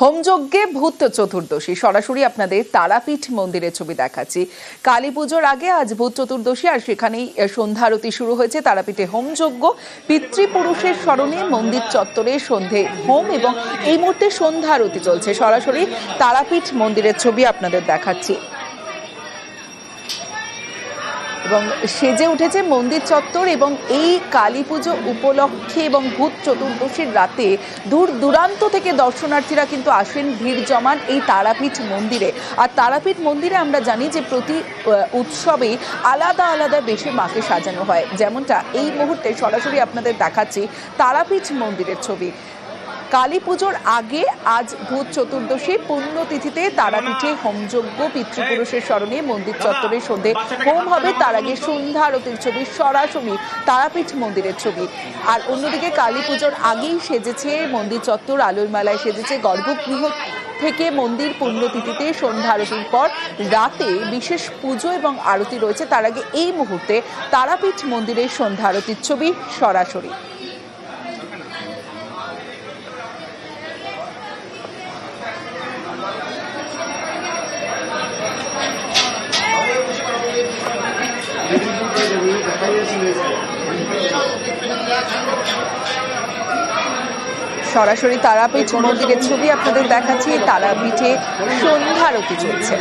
হোমযজ্ঞে ভূত চতুর্দশী। সরাসরি আপনাদের তারাপীঠ মন্দিরের ছবি দেখাচ্ছি। কালী পুজোর আগে আজ ভূত চতুর্দশী, আর সেখানেই সন্ধ্যারতি সন্ধ্যা আরতি শুরু হয়েছে তারাপীঠে হোমযজ্ঞ। পিতৃপুরুষের স্মরণে মন্দির চত্বরে সন্ধে হোম এবং এই মুহূর্তে সন্ধ্যা আরতি চলছে। সরাসরি তারাপীঠ মন্দিরের ছবি আপনাদের দেখাচ্ছি। এবং সেজে উঠেছে মন্দির চত্বর এবং এই কালী পুজো উপলক্ষে এবং ভূত চতুর্দশীর রাতে দূর দূরান্ত থেকে দর্শনার্থীরা কিন্তু আসেন ভিড় জমান এই তারাপীঠ মন্দিরে। আর তারাপীঠ মন্দিরে আমরা জানি যে প্রতি উৎসবে আলাদা আলাদা বেশে মাকে সাজানো হয়। যেমনটা এই মুহূর্তে সরাসরি আপনাদের দেখাচ্ছি তারাপীঠ মন্দিরের ছবি। কালী পুজোর আগে আজ ভূত চতুর্দশী পুণ্যতিথিতে তারাপীঠে হোমযজ্ঞ, পিতৃপুরুষের স্মরণে মন্দির চত্বরে সন্ধে। হোম হবে তার আগে সন্ধ্যা আরতির ছবি, সরাসরি তারাপীঠ মন্দিরের ছবি। আর অন্যদিকে কালী পুজোর আগেই সেজেছে মন্দির চত্বর আলোর মালায় সেজেছে গর্ভগৃহ থেকে মন্দির পুণ্যতিথিতে সন্ধ্যা আরতির পর রাতে বিশেষ পুজো এবং আরতি রয়েছে। তার আগে এই মুহূর্তে তারাপীঠ মন্দিরের সন্ধ্যা আরতির ছবি সরাসরি। সরাসরি তারাপীঠ মন্দিরের ছবি আপনাদের দেখাচ্ছি তারাপীঠে সন্ধ্যা আরতি চলছে।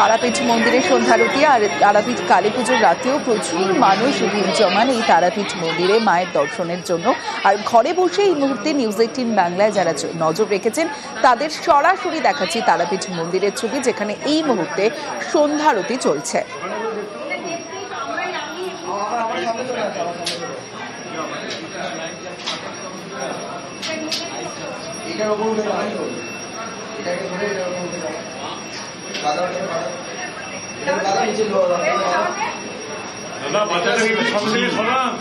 তারাপীঠ মন্দিরে সন্ধ্যারতি আর তারাপীঠ কালী পুজোর রাতেও প্রচুর মানুষ ভিড় জমান এই তারাপীঠ মন্দিরে মায়ের দর্শনের জন্য। আর ঘরে বসে এই মুহূর্তে নিউজ এইটিন বাংলায় যারা নজর রেখেছেন, তাদের সরাসরি দেখাচ্ছি তারাপীঠ মন্দিরের ছবি, যেখানে এই মুহূর্তে সন্ধ্যারতি চলছে। এটাকে ধরে দাদা ওটাকে দাদা এটাকে দাদা নিচে লো- দাদা দাদা বাচ্চাটাকে সামনে থেকে সরান